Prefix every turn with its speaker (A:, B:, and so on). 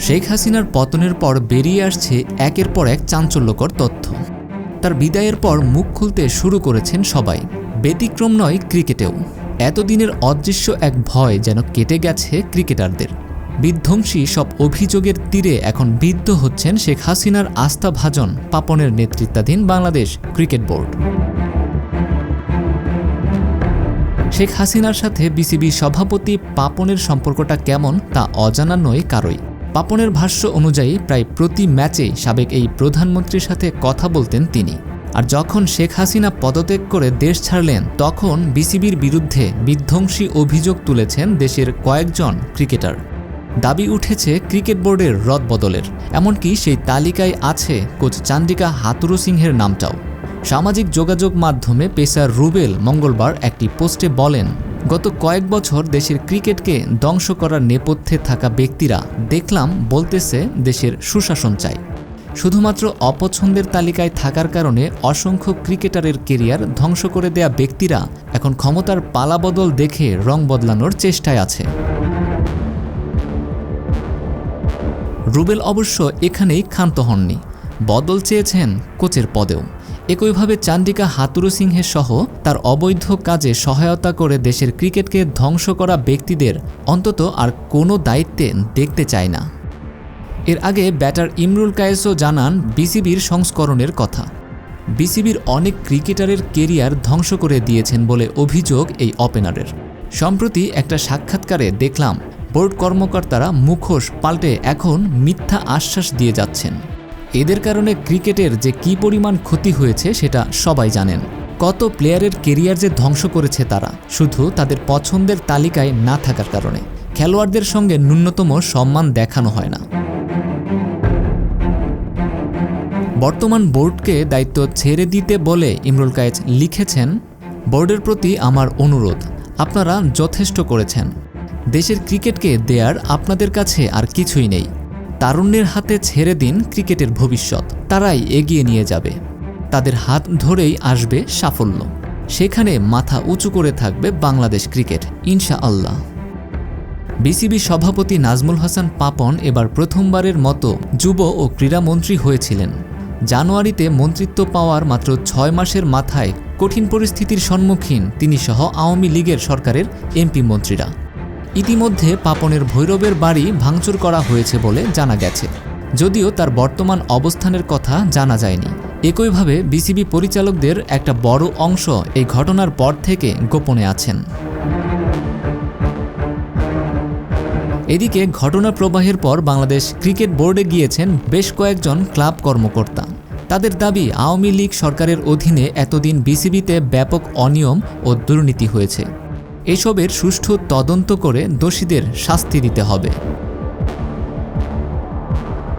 A: শেখ হাসিনার পতনের পর বেরিয়ে আসছে একের পর এক চাঞ্চল্যকর তথ্য। তার বিদায়ের পর মুখ খুলতে শুরু করেছেন সবাই, ব্যতিক্রম নয় ক্রিকেটেও। এতদিনের অদৃশ্য এক ভয় যেন কেটে গেছে ক্রিকেটারদের। বিধ্বংসী সব অভিযোগের তীরে এখন বিদ্ধ হচ্ছেন শেখ হাসিনার আস্থাভাজন পাপনের নেতৃত্বাধীন বাংলাদেশ ক্রিকেট বোর্ড। শেখ হাসিনার সাথে বিসিবি সভাপতি পাপনের সম্পর্কটা কেমন তা অজানা নয় কারই। পাপনের ভাষ্য অনুযায়ী প্রায় প্রতি ম্যাচেই সাবেক এই প্রধানমন্ত্রীর সাথে কথা বলতেন তিনি। আর যখন শেখ হাসিনা পদত্যাগ করে দেশ ছাড়লেন, তখন বিসিবির বিরুদ্ধে বিধ্বংসী অভিযোগ তুলেছেন দেশের কয়েকজন ক্রিকেটার। দাবি উঠেছে ক্রিকেট বোর্ডের রদবদলের, এমনকি সেই তালিকায় আছে কোচ চান্দিকা হাতুরু সিংহের নামটাও। সামাজিক যোগাযোগ মাধ্যমে পেসার রুবেল মঙ্গলবার একটি পোস্টে বলেন গত কয়েক বছর দেশের ক্রিকেটকে ধ্বংস করার নেপথ্যে থাকা ব্যক্তিরা দেখলাম বলতেছে দেশের সুশাসন চাই। শুধুমাত্র অপছন্দের তালিকায় থাকার কারণে অসংখ্য ক্রিকেটারের কেরিয়ার ধ্বংস করে দেয়া ব্যক্তিরা এখন ক্ষমতার পালাবদল দেখে রং বদলানোর চেষ্টায় আছে। রুবেল অবশ্য এখানেই ক্ষান্ত হননি। বদল চেয়েছেন কোচের পদেও। একইভাবে চান্ডিকা হাতুরু সিংহের সহ তার অবৈধ কাজে সহায়তা করে দেশের ক্রিকেটকে ধ্বংস করা ব্যক্তিদের অন্তত আর কোনো দায়িত্বে দেখতে চায় না। এর আগে ব্যাটার ইমরুল কায়েসও জানান বিসিবির সংস্করণের কথা। বিসিবির অনেক ক্রিকেটারের কেরিয়ার ধ্বংস করে দিয়েছেন বলে অভিযোগ এই ওপেনারের। সম্প্রতি একটা সাক্ষাৎকারে দেখলাম, বোর্ড কর্মকর্তারা মুখোশ পাল্টে এখন মিথ্যা আশ্বাস দিয়ে যাচ্ছেন। এদের কারণে ক্রিকেটের যে কী পরিমাণ ক্ষতি হয়েছে সেটা সবাই জানেন। কত প্লেয়ারের কেরিয়ার যে ধ্বংস করেছে তারা, শুধু তাদের পছন্দের তালিকায় না থাকার কারণে। খেলোয়াড়দের সঙ্গে ন্যূনতম সম্মান দেখানো হয় না। বর্তমান বোর্ডকে দায়িত্ব ছেড়ে দিতে বলে ইমরুল কায়েজ লিখেছেন, বোর্ডের প্রতি আমার অনুরোধ, আপনারা যথেষ্ট করেছেন। দেশের ক্রিকেটকে দেয়ার আপনাদের কাছে আর কিছুই নেই। তারুণ্যের হাতে ছেড়ে দিন ক্রিকেটের ভবিষ্যৎ। তারাই এগিয়ে নিয়ে যাবে। তাদের হাত ধরেই আসবে সাফল্য। সেখানে মাথা উঁচু করে থাকবে বাংলাদেশ ক্রিকেট ইনশা আল্লাহ বিসিবি সভাপতি নাজমুল হাসান পাপন এবার প্রথমবারের মতো যুব ও ক্রীড়ামন্ত্রী হয়েছিলেন। জানুয়ারিতে মন্ত্রিত্ব পাওয়ার মাত্র ছয় মাসের মাথায় কঠিন পরিস্থিতির সম্মুখীন তিনি সহ আওয়ামী লীগের সরকারের এমপি মন্ত্রীরা। ইতিমধ্যে পাপনের ভৈরবের বাড়ি ভাঙচুর করা হয়েছে বলে জানা গেছে। যদিও তার বর্তমান অবস্থানের কথা জানা যায়নি। একইভাবে বিসিবি পরিচালকদের একটা বড় অংশ এই ঘটনার পর থেকে গোপনে আছেন। এদিকে ঘটনা প্রবাহের পর বাংলাদেশ ক্রিকেট বোর্ডে গিয়েছেন বেশ কয়েকজন ক্লাব কর্মকর্তা। তাদের দাবি, আওয়ামী লীগ সরকারের অধীনে এতদিন বিসিবিতে ব্যাপক অনিয়ম ও দুর্নীতি হয়েছে। এসবের সুষ্ঠু তদন্ত করে দোষীদের শাস্তি দিতে হবে।